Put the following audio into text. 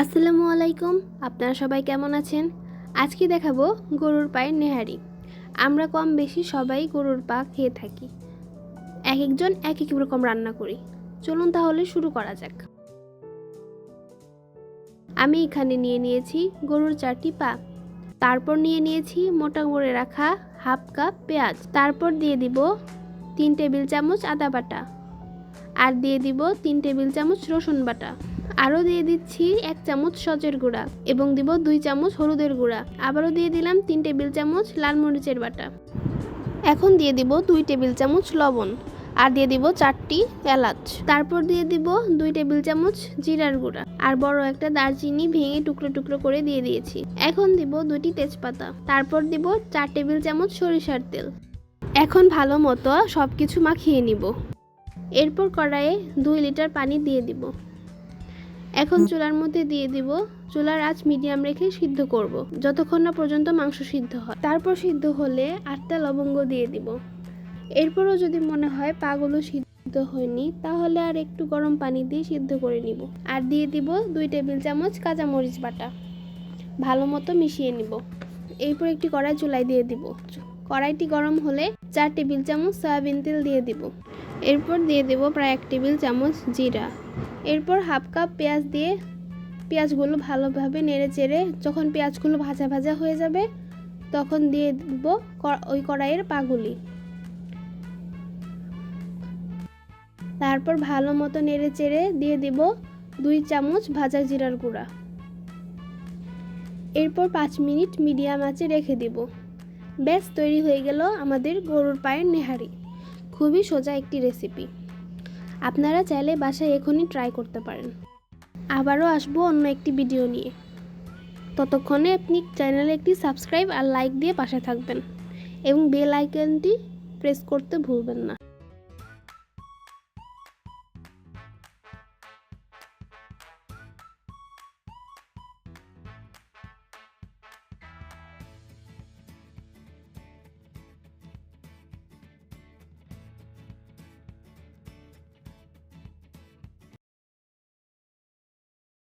আসসালামু আলাইকুম, আপনারা সবাই কেমন আছেন? আজকে দেখাবো গরুর পায়ের নেহারি। আমরা কম বেশি সবাই গরুর পা খেয়ে থাকি। এক একজন এক এক রকম রান্না করি। চলুন তাহলে শুরু করা যাক। আমি এখানে নিয়ে নিয়েছি গরুর চারটি পা। তারপর নিয়ে নিয়েছি মোটা করে রাখা হাফ কাপ পেঁয়াজ। তারপর দিয়ে দিব তিন টেবিল চামচ আদা বাটা। আর দিয়ে দিব তিন টেবিল চামচ রসুন বাটা। আরও দিয়ে দিচ্ছি এক চামচ সচের গুঁড়া এবং দিব দুই চামচ হলুদের গুঁড়া। আবারও দিয়ে দিলাম তিন টেবিল চামচ লাল মরিচের বাটা। এখন দিয়ে দিব দুই টেবিল চামচ লবণ আর দিয়ে দিব চারটি এলাচ। তারপর দিয়ে দিব দুই টেবিল চামচ জিরার গুঁড়া আর বড় একটা দারচিনি ভেঙে টুকরো টুকরো করে দিয়ে দিয়েছি। এখন দিব দুইটি তেজপাতা। তারপর দিব চার টেবিল চামচ সরিষার তেল। এখন ভালো মতো সব কিছু মাখিয়ে নিব। এরপর কড়াইয়ে দুই লিটার পানি দিয়ে দিব। এখন চুলার মধ্যে দিয়ে দিব। চুলার আঁচ মিডিয়াম রেখে সিদ্ধ করব। যতক্ষণ না পর্যন্ত মাংস সিদ্ধ হয়। তারপর সিদ্ধ হলে আটটা লবঙ্গ দিয়ে দিব। এরপরও যদি মনে হয় পাগুলো সিদ্ধ হয়নি, তাহলে আর একটু গরম পানি দিয়ে সিদ্ধ করে নিব। আর দিয়ে দিব দুই টেবিল চামচ কাঁচামরিচ বাটা। ভালো মতো মিশিয়ে নিব। এরপর একটি কড়াই চুলায় দিয়ে দিব। কড়াইটি গরম হলে চার টেবিল চামচ সয়াবিন তেল দিয়ে দিব। এরপর দিয়ে দেব প্রায় এক টেবিল চামচ জিরা। এরপর হাফ কাপ পেঁয়াজ দিয়ে পেঁয়াজগুলো ভালোভাবে নেড়ে চেড়ে যখন পেঁয়াজগুলো ভাজা ভাজা হয়ে যাবে, তখন দিয়ে দিব ওই কড়াইয়ের পাগুলি। তারপর ভালো মতো নেড়ে চেড়ে দিয়ে দিব দুই চামচ ভাজা জিরার গুঁড়া। এরপর পাঁচ মিনিট মিডিয়াম আঁচে রেখে দিব। ব্যাস, তৈরি হয়ে গেল আমাদের গরুর পায়ের নেহারি। খুবই সোজা একটি রেসিপি আপনারা চাইলে বাসায় এখনই ট্রাই করতে পারেন। আবারও আসব অন্য একটি ভিডিও নিয়ে। ততক্ষণে আপনি চ্যানেলে একটি সাবস্ক্রাইব আর লাইক দিয়ে পাশে থাকবেন এবং বেল আইকনটি প্রেস করতে ভুলবেন না।